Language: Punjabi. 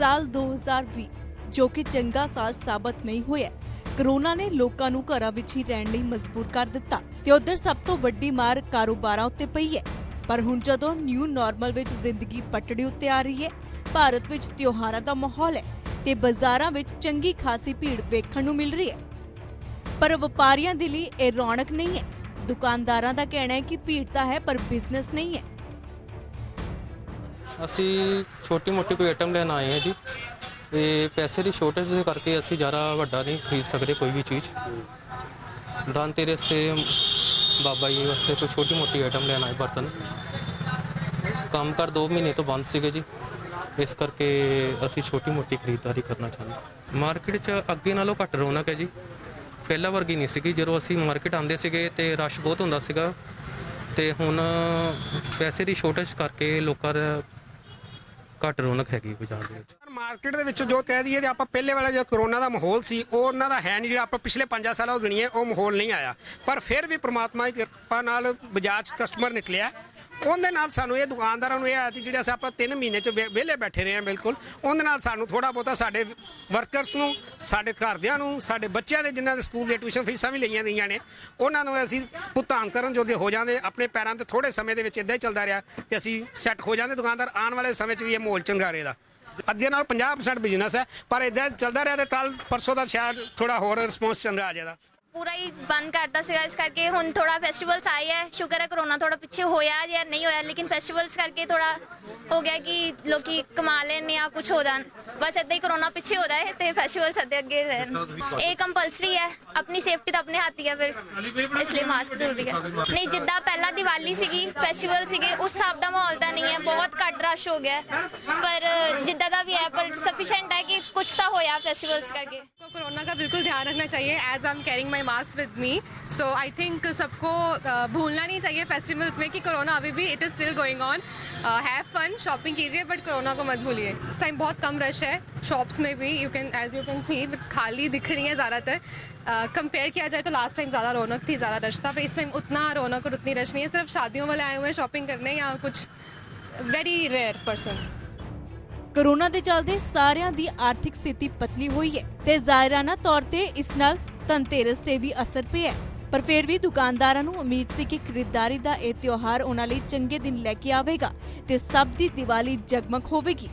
ਸਾਲ 2020 ਜੋ ਕਿ ਚੰਗਾ ਸਾਲ ਸਾਬਤ ਨਹੀਂ ਹੋਇਆ। ਕਰੋਨਾ ਨੇ ਲੋਕਾਂ ਨੂੰ ਘਰਾਂ ਵਿੱਚ ਹੀ ਰਹਿਣ ਲਈ ਮਜਬੂਰ ਕਰ ਦਿੱਤਾ ਤੇ ਉਧਰ ਸਭ ਤੋਂ ਵੱਡੀ ਮਾਰ ਕਾਰੋਬਾਰਾਂ ਉੱਤੇ ਪਈ ਹੈ। ਪਰ ਹੁਣ ਜਦੋਂ ਨਿਊ ਨਾਰਮਲ ਵਿੱਚ ਜ਼ਿੰਦਗੀ ਪਟੜੀ ਉੱਤੇ ਆ ਰਹੀ ਹੈ, ਭਾਰਤ ਵਿੱਚ ਤਿਉਹਾਰਾਂ ਦਾ ਮਾਹੌਲ ਹੈ ਤੇ ਬਾਜ਼ਾਰਾਂ ਵਿੱਚ ਚੰਗੀ ਖਾਸੀ ਭੀੜ ਵੇਖਣ ਨੂੰ ਮਿਲ ਰਹੀ ਹੈ। ਪਰ ਵਪਾਰੀਆਂ ਦੇ ਲਈ ਇਹ ਰੌਣਕ ਨਹੀਂ ਹੈ। ਦੁਕਾਨਦਾਰਾਂ ਦਾ ਕਹਿਣਾ ਹੈ ਕਿ ਭੀੜ ਤਾਂ ਹੈ, ਪਰ ਬਿਜ਼ਨਸ ਨਹੀਂ ਹੈ। ਅਸੀਂ ਛੋਟੀ ਮੋਟੀ ਕੋਈ ਆਈਟਮ ਲੈਣ ਆਏ ਹਾਂ ਜੀ। ਤੇ ਪੈਸੇ ਦੀ ਸ਼ੋਰਟੇਜ ਦੇ ਕਰਕੇ ਅਸੀਂ ਜ਼ਿਆਦਾ ਵੱਡਾ ਨਹੀਂ ਖਰੀਦ ਸਕਦੇ ਕੋਈ ਵੀ ਚੀਜ਼। ਧਨਤੇਰਸ ਤੇ ਬਾਬਾ ਜੀ ਵਾਸਤੇ ਕੋਈ ਛੋਟੀ ਮੋਟੀ ਆਈਟਮ ਲੈਣ ਆਏ ਬਰਤਨ। ਕੰਮ ਕਰ 2 ਮਹੀਨੇ ਤੋਂ ਬੰਦ ਸੀਗੇ ਜੀ। ਇਸ ਕਰਕੇ ਅਸੀਂ ਛੋਟੀ ਮੋਟੀ ਖਰੀਦਦਾਰੀ ਕਰਨਾ ਚਾਹੁੰਦੇ ਮਾਰਕੀਟ 'ਚ ਅੱਗੇ ਨਾਲੋਂ ਘੱਟ ਰੌਣਕ ਹੈ ਜੀ। ਪਹਿਲਾਂ ਵਰਗੀ ਨਹੀਂ ਸੀਗੀ। ਜਦੋਂ ਅਸੀਂ ਮਾਰਕੀਟ ਆਉਂਦੇ ਸੀਗੇ ਤੇ ਰਸ਼ ਬਹੁਤ ਹੁੰਦਾ ਸੀਗਾ। ਤੇ ਹੁਣ ਪੈਸੇ ਦੀ ਸ਼ੋਰਟੇਜ ਕਰਕੇ ਲੋਕਾਂ ਦਾ ਘੱਟ ਰੌਣਕ ਹੈਗੀ ਬਾਜ਼ਾਰ ਦੇ। ਵਿੱਚ ਮਾਰਕੀਟ ਦੇ ਵਿੱਚ ਜੋ ਕਹਿ ਦਈਏ ਤੇ ਆਪਾਂ ਪਹਿਲੇ ਵਾਲਾ ਜੋ ਕਰੋਨਾ ਦਾ ਮਾਹੌਲ ਸੀ, ਉਹ ਉਹਨਾਂ ਦਾ ਹੈ ਨਹੀਂ, ਜਿਹੜਾ ਆਪਾਂ ਪਿਛਲੇ 5 ਸਾਲਾਂ ਉਹ ਗਿਣੀਏ, ਉਹ ਮਾਹੌਲ ਨਹੀਂ ਆਇਆ। ਪਰ ਫਿਰ ਵੀ ਪ੍ਰਮਾਤਮਾ ਦੀ ਕਿਰਪਾ ਨਾਲ ਬਾਜ਼ਾਰ 'ਚ ਕਸਟਮਰ ਨਿਕਲਿਆ। ਉਹਦੇ ਨਾਲ ਸਾਨੂੰ ਇਹ ਦੁਕਾਨਦਾਰਾਂ ਨੂੰ ਇਹ ਆਇਆ ਕਿ ਜਿਹੜੇ ਅਸੀਂ ਆਪਾਂ 3 ਮਹੀਨੇ ਚ ਵਿਹ- ਵਿਹਲੇ ਬੈਠੇ ਰਹੇ ਹਾਂ ਬਿਲਕੁਲ, ਉਹਦੇ ਨਾਲ ਸਾਨੂੰ ਥੋੜਾ ਬਹੁਤਾ ਸਾਡੇ ਵਰਕਰਸ ਨੂੰ, ਸਾਡੇ ਘਰਦਿਆਂ ਨੂੰ, ਸਾਡੇ ਬੱਚਿਆਂ ਦੇ ਜਿਨ੍ਹਾਂ ਦੇ ਸਕੂਲ ਦੇ ਟਿਊਸ਼ਨ ਫੀਸਾਂ ਵੀ ਲਈਆਂ ਗਈਆਂ ਨੇ, ਉਹਨਾਂ ਨੂੰ ਅਸੀਂ ਭੁਗਤਾਨ ਕਰਨ ਜੋਗੇ ਹੋ ਜਾਂਦੇ, ਆਪਣੇ ਪੈਰਾਂ ਤੇ ਥੋੜੇ ਸਮੇਂ ਦੇ ਵਿੱਚ ਇਦਾਂ ਹੀ ਚੱਲਦਾ ਰਿਹਾ ਤੇ ਅਸੀਂ ਸੈੱਟ ਹੋ ਜਾਂਦੇ ਦੁਕਾਨਦਾਰ, ਆਉਣ ਵਾਲੇ ਸਮੇਂ 'ਚ ਵੀ ਇਹ ਮਾਹੌਲ ਚੰਗਾ ਰਹੇਗਾ ਅੱਗੇ ਨਾਲ 50% ਬਿਜ਼ਨਸ ਹੈ, ਪਰ ਇਦਾਂ ਚੱਲਦਾ ਰਿਹਾ ਤੇ ਕੱਲ ਪਰਸੋਂ ਦਾ ਸ਼ਾਇਦ ਥੋੜਾ ਹੋਰ ਰਿਸਪੌਂਸ ਚੰਗਾ ਆ ਜਾਏਗਾ ਪੂਰਾ ਹੀ ਬੰਦ ਕਰਤਾ ਸੀਗਾ, ਇਸ ਕਰਕੇ ਹੁਣ ਥੋੜਾ ਫੈਸਟੀਵਲਸ ਆਏ ਹੈ ਸ਼ੁਕਰ ਹੈ ਕਰੋਨਾ ਥੋੜਾ ਪਿੱਛੇ ਹੋਇਆ ਜਾਂ ਨਹੀਂ ਹੋਇਆ, ਲੇਕਿਨ ਫੈਸਟੀਵਲਸ ਕਰਕੇ ਥੋੜਾ ਹੋ ਗਿਆ ਕਿ ਲੋਕੀ ਕਮਾ ਲੈਣ ਜਾਂ ਕੁਝ ਹੋ ਜਾਣ। ਬਸ ਏਦਾਂ ਹੀ ਕਰੋਨਾ ਪਿੱਛੇ ਹੋ ਜਾਏ ਤੇ ਫੈਸਟੀਵਲਸ ਅੱਗੇ ਅੱਗੇ ਰਹਿਣ। ਇਹ ਕੰਪਲਸਰੀ ਹੈ, ਆਪਣੀ ਸੇਫਟੀ ਤਾਂ ਆਪਣੇ ਹੱਥ ਹੀ ਹੈ ਫਿਰ, ਇਸ ਲਈ ਮਾਸਕ ਜ਼ਰੂਰੀ ਹੈ। ਨਹੀਂ, ਜਿੱਦਾਂ ਪਹਿਲਾਂ ਦੀਵਾਲੀ ਸੀਗੀ ਫੈਸਟੀਵਲ ਸੀਗੇ, ਉਸ ਹਿਸਾਬ ਦਾ ਮਾਹੌਲ ਤਾਂ ਨਹੀਂ ਹੈ, ਬਹੁਤ ਘੱਟ ਰਸ਼ ਹੋ ਗਿਆ। ਪਰ ਜਿੱਦਾਂ ਦਾ ਵੀ ਹੈ, ਪਰ ਸਫੀਸ਼ੀਐਂਟ कुछ तो हो या फेस्टिवल्स करके। तो कोरोना का बिल्कुल ध्यान रखना चाहिए। As I am carrying my mask with me so I think सबको भूलना नहीं चाहिए फेस्टिवल्स में कि कोरोना अभी भी it is still going on have fun shopping कीजिए बट कोरोना को मत भूलिए। इस टाइम बहुत कम रश है शॉप्स में भी। You can as you can see but खाली दिख रही है ज़्यादातर। कंपेयर uh, किया जाए तो लास्ट टाइम ज़्यादा रौनक थी ज़्यादा रश था पर इस टाइम उतना रौनक और उतनी रश नहीं है। सिर्फ़ शादियों वाले आए हुए हैं शॉपिंग करने या कुछ वेरी रेयर पर्सन ਕਰੋਨਾ ਦੇ ਚੱਲਦੇ ਸਾਰਿਆਂ ਦੀ ਆਰਥਿਕ ਸਥਿਤੀ ਪਤਲੀ ਹੋਈ ਹੈ ਤੇ ਜ਼ਾਇਰਾਨਾ ਤੌਰ ਤੇ ਇਸ ਨਾਲ ਧਨਤੇਰਸ ਤੇ ਵੀ ਅਸਰ ਪਿਆ ਹੈ। ਪਰ ਫਿਰ ਵੀ ਦੁਕਾਨਦਾਰਾਂ ਨੂੰ ਉਮੀਦ ਸੀ ਕਿ ਖਰੀਦਦਾਰੀ ਦਾ ਇਹ ਤਿਉਹਾਰ ਉਹਨਾਂ ਲਈ ਚੰਗੇ ਦਿਨ ਲੈ ਕੇ ਆਵੇਗਾ ਤੇ ਸਭ ਦੀ ਦੀਵਾਲੀ ਜਗਮਗ ਹੋਵੇਗੀ